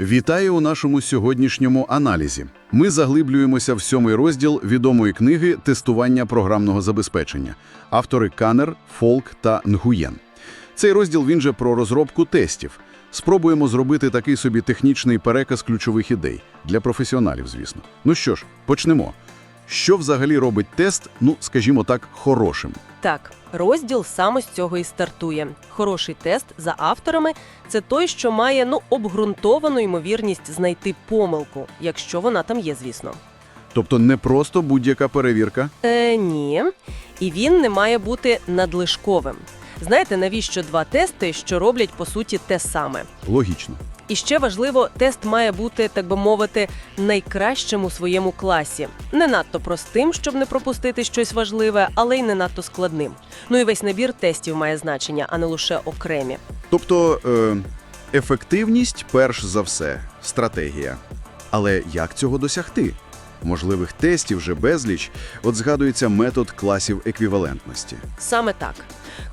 Вітаю у нашому сьогоднішньому аналізі. Ми заглиблюємося в сьомий розділ відомої книги «Тестування програмного забезпечення» автори Канер, Фолк та Нгуєн. Цей розділ він же про розробку тестів. Спробуємо зробити такий собі технічний переказ ключових ідей для професіоналів, звісно. Ну що ж, почнемо. Що взагалі робить тест, ну, скажімо так, хорошим? Так, розділ саме з цього і стартує. Хороший тест за авторами це той, що має ну обґрунтовану ймовірність знайти помилку, якщо вона там є, звісно. Тобто не просто будь-яка перевірка, Е, ні. І він не має бути надлишковим. Знаєте, навіщо два тести, що роблять по суті те саме? логічно. І ще важливо, тест має бути, так би мовити, найкращим у своєму класі. Не надто простим, щоб не пропустити щось важливе, але й не надто складним. Ну і весь набір тестів має значення, а не лише окремі. Тобто е, ефективність перш за все, стратегія. Але як цього досягти? Можливих тестів вже безліч, от згадується метод класів еквівалентності. Саме так.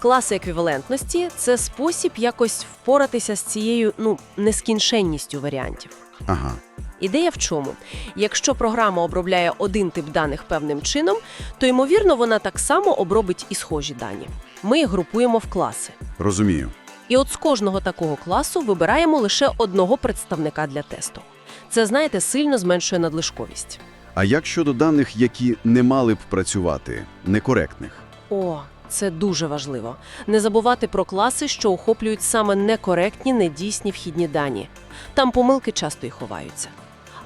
Класи еквівалентності це спосіб якось впоратися з цією ну нескінченністю варіантів. Ага, Ідея в чому? Якщо програма обробляє один тип даних певним чином, то ймовірно вона так само обробить і схожі дані. Ми їх групуємо в класи. розумію. І от з кожного такого класу вибираємо лише одного представника для тесту. Це, знаєте, сильно зменшує надлишковість. А як щодо даних, які не мали б працювати, некоректних? О, це дуже важливо. Не забувати про класи, що охоплюють саме некоректні, недійсні вхідні дані. Там помилки часто і ховаються.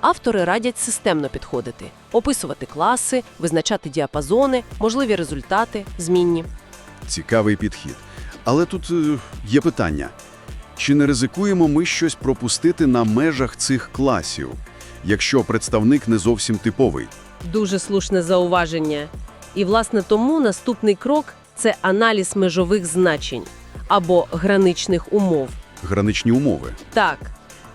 Автори радять системно підходити, описувати класи, визначати діапазони, можливі результати, змінні. Цікавий підхід. Але тут е, є питання. Чи не ризикуємо ми щось пропустити на межах цих класів, якщо представник не зовсім типовий? Дуже слушне зауваження. І, власне, тому наступний крок це аналіз межових значень або граничних умов. Граничні умови. Так,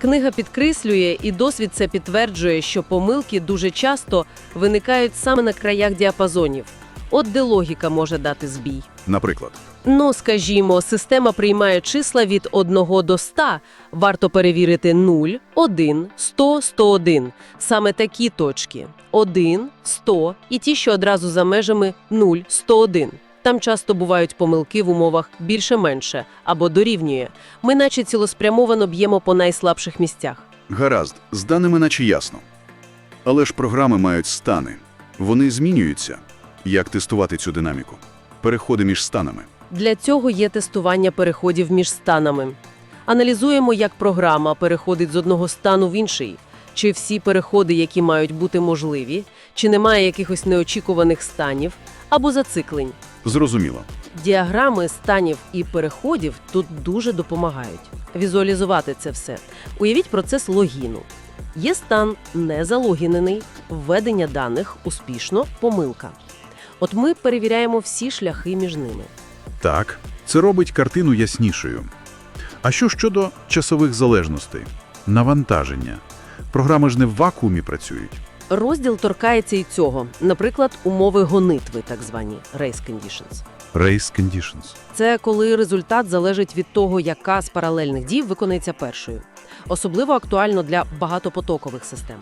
книга підкреслює, і досвід це підтверджує, що помилки дуже часто виникають саме на краях діапазонів. От де логіка може дати збій. Наприклад, Ну, скажімо, система приймає числа від 1 до 100. Варто перевірити 0, 1, 100, 101. Саме такі точки. 1, 100 і ті, що одразу за межами 0, 101. Там часто бувають помилки в умовах більше-менше або дорівнює. Ми наче цілеспрямовано б'ємо по найслабших місцях. гаразд, з даними наче ясно. Але ж програми мають стани. Вони змінюються. Як тестувати цю динаміку? Переходи між станами. Для цього є тестування переходів між станами. Аналізуємо, як програма переходить з одного стану в інший, чи всі переходи, які мають бути можливі, чи немає якихось неочікуваних станів або зациклень. Зрозуміло. Діаграми станів і переходів тут дуже допомагають. Візуалізувати це все. Уявіть процес логіну. Є стан незалогінений, введення даних успішно, помилка. От ми перевіряємо всі шляхи між ними. Так, це робить картину яснішою. А що щодо часових залежностей? Навантаження. Програми ж не в вакуумі працюють. Розділ торкається і цього, наприклад, умови гонитви, так звані race conditions. Race conditions. Це коли результат залежить від того, яка з паралельних дій виконається першою. Особливо актуально для багатопотокових систем.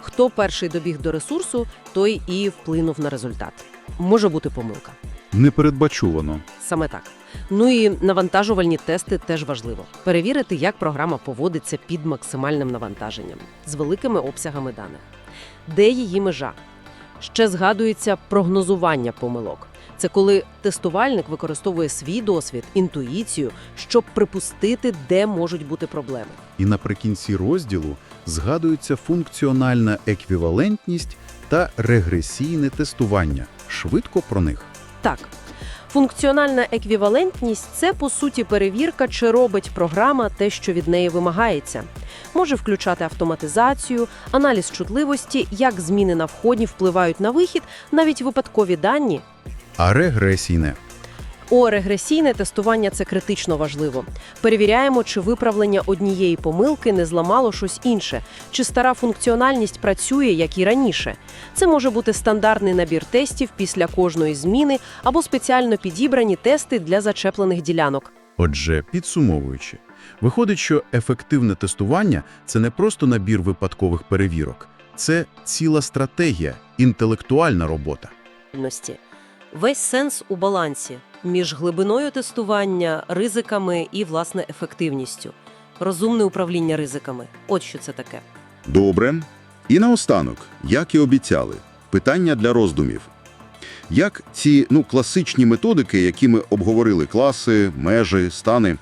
Хто перший добіг до ресурсу, той і вплинув на результат. Може бути помилка. Непередбачувано. Саме так. Ну і навантажувальні тести теж важливо. Перевірити, як програма поводиться під максимальним навантаженням з великими обсягами даних. Де її межа? Ще згадується прогнозування помилок. Це коли тестувальник використовує свій досвід, інтуїцію, щоб припустити, де можуть бути проблеми. І наприкінці розділу згадується функціональна еквівалентність та регресійне тестування. Швидко про них. Так, функціональна еквівалентність це по суті перевірка, чи робить програма те, що від неї вимагається. Може включати автоматизацію, аналіз чутливості, як зміни на вході впливають на вихід, навіть випадкові дані. А регресійне О, регресійне тестування це критично важливо. Перевіряємо, чи виправлення однієї помилки не зламало щось інше, чи стара функціональність працює, як і раніше. Це може бути стандартний набір тестів після кожної зміни або спеціально підібрані тести для зачеплених ділянок. Отже, підсумовуючи, Виходить, що ефективне тестування – це не просто набір випадкових перевірок. Це ціла стратегія, інтелектуальна робота. Весь сенс у балансі між глибиною тестування, ризиками і, власне, ефективністю. Розумне управління ризиками. От що це таке. Добре. І наостанок, як і обіцяли, питання для роздумів. Як ці ну, класичні методики, які ми обговорили, класи, межі, стани,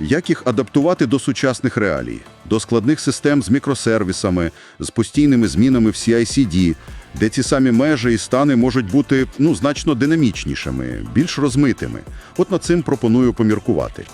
як їх адаптувати до сучасних реалій, до складних систем з мікросервісами, з постійними змінами в CI/CD, де ці самі межі і стани можуть бути ну, значно динамічнішими, більш розмитими. От над цим пропоную поміркувати.